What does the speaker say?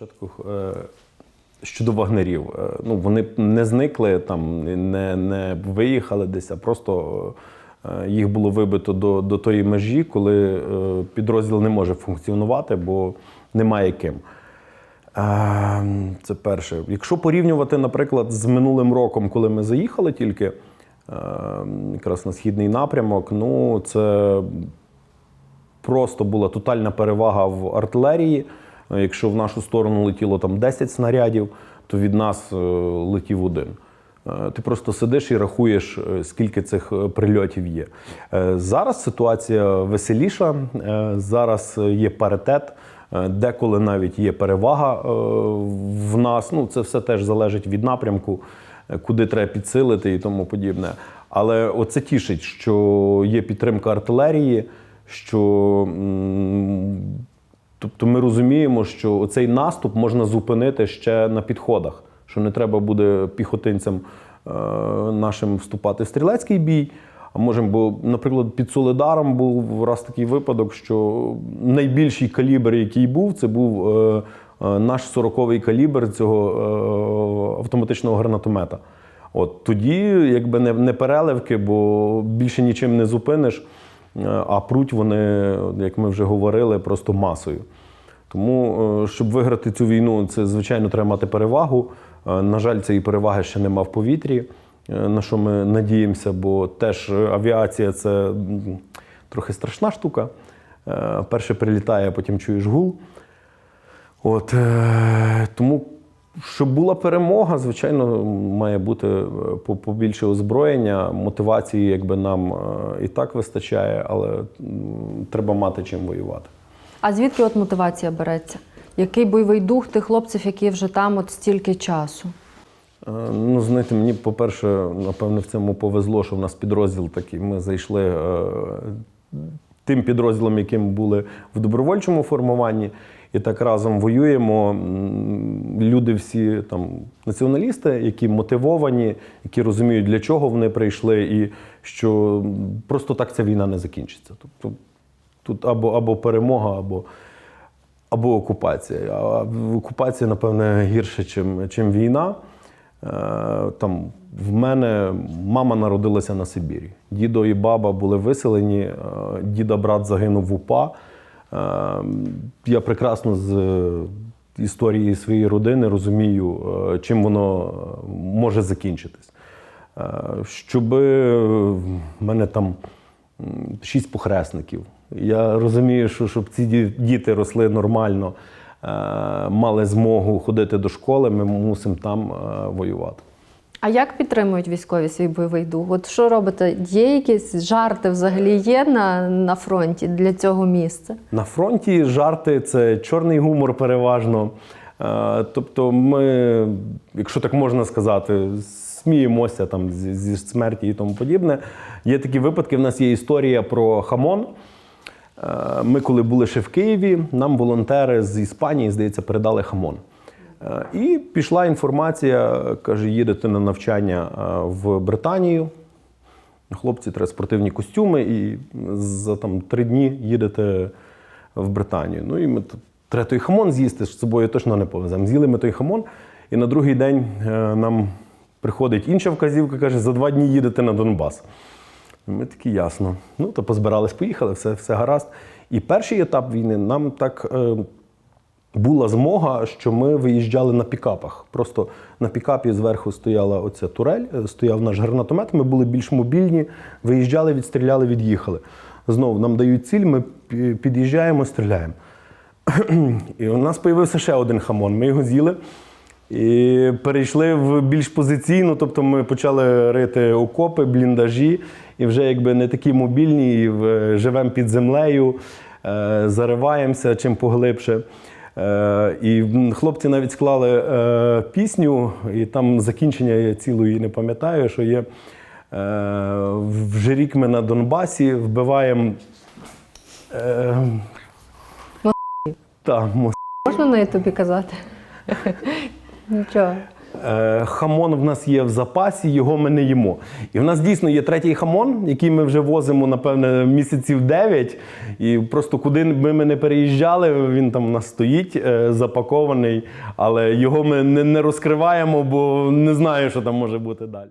Спочатку е, щодо вагнерів. Е, Ну, вони не зникли там, не, не виїхали десь, а просто е, їх було вибито до, до тої межі, коли підрозділ не може функціонувати, бо немає ким. Це перше. Якщо порівнювати, наприклад, з минулим роком, коли ми заїхали тільки якраз на східний напрямок, ну це просто була тотальна перевага в артилерії. Е, Якщо в нашу сторону летіло там 10 снарядів, то від нас е, летів один. Е, Ти просто сидиш і рахуєш, скільки цих прильотів є. Зараз ситуація веселіша, зараз є паритет, деколи навіть є перевага в нас. Ну, це все теж залежить від напрямку, куди треба підсилити і тому подібне. Але оце тішить, що є підтримка артилерії, що Тобто ми розуміємо, що цей наступ можна зупинити ще на підходах, що не треба буде піхотинцям е, нашим вступати в стрілецький бій. А можемо, бо, наприклад, під Солидаром був раз такий випадок, що найбільший калібр, який був, це був е, е, наш 40-й калібр цього автоматичного гранатомета. От тоді, якби не переливки, бо більше нічим не зупиниш. Е, А пруть вони, як ми вже говорили, просто масою. Тому, е, щоб виграти цю війну, це звичайно треба мати перевагу. Е, На жаль, цієї переваги ще нема в повітрі, на що ми надіємося, бо теж авіація це трохи страшна штука. Перше прилітає, а потім чуєш гул. От, тому, щоб була перемога, звичайно, має бути е, побільше озброєння, мотивації, якби нам е, і так вистачає, але треба мати чим воювати. А звідки от мотивація береться? Який бойовий дух тих хлопців, які вже там от стільки часу? Е, Ну, знаєте, мені, по-перше, напевне, в цьому повезло, що в нас підрозділ такий. Ми зайшли тим підрозділом, яким були в добровольчому формуванні, і так разом воюємо. Люди всі там націоналісти, які мотивовані, які розуміють, для чого вони прийшли, і що просто так ця війна не закінчиться. Тобто тут або, або перемога, або або окупація. А окупація, напевне, гірше, чим, чим війна. Е, Там в мене мама народилася на Сибірі. Дідо і баба були виселені, е, діда брат загинув в УПА. Е, Я прекрасно з е, історії своєї родини розумію, е, чим воно може закінчитись. Щоб в мене там шість похресників. Я розумію, що щоб ці діти росли нормально, мали змогу ходити до школи, ми мусимо там воювати. А як підтримують військові свій бойовий дух? От що робите? Є якісь жарти взагалі є на, на фронті для цього місця? На фронті жарти це чорний гумор переважно. Е, Тобто, ми, якщо так можна сказати, сміємося там зі, зі смерті і тому подібне. Є такі випадки. В нас є історія про хамон. Е, Ми, коли були ще в Києві, нам волонтери з Іспанії, здається, передали хамон. Е, І пішла інформація, каже, їдете на навчання е, в Британію. Хлопці, треба спортивні костюми, і за там три дні їдете в Британію. Ну і ми треба той хамон з'їсти, з собою точно не повеземо. З'їли ми той хамон, і на другий день е, нам приходить інша вказівка, каже, за два дні їдете на Донбас. Ми такі ясно. Ну, то позбирались, поїхали, все, все гаразд. І перший етап війни нам так. Була змога, що ми виїжджали на пікапах. Просто на пікапі зверху стояла оця турель, е, стояв наш гранатомет. Ми були більш мобільні, виїжджали, відстріляли, від'їхали. Знову нам дають ціль, ми під'їжджаємо, стріляємо. І у нас з'явився ще один хамон. Ми його з'їли і перейшли в більш позиційну, тобто ми почали рити окопи, бліндажі, і вже якби не такі мобільні, і живемо під землею, е, зариваємося чим поглибше. Е, І хлопці навіть склали е, пісню, і там закінчення я цілої не пам'ятаю, що є. е, Вже рік ми на Донбасі вбиваємо. Та, Можна на ютубі казати? Нічого. Е, Хамон в нас є в запасі, його ми не їмо. І в нас дійсно є третій хамон, який ми вже возимо, напевне, місяців 9. І просто куди би ми не переїжджали, він там у нас стоїть е, запакований, але його ми не, розкриваємо, бо не знаю, що там може бути далі.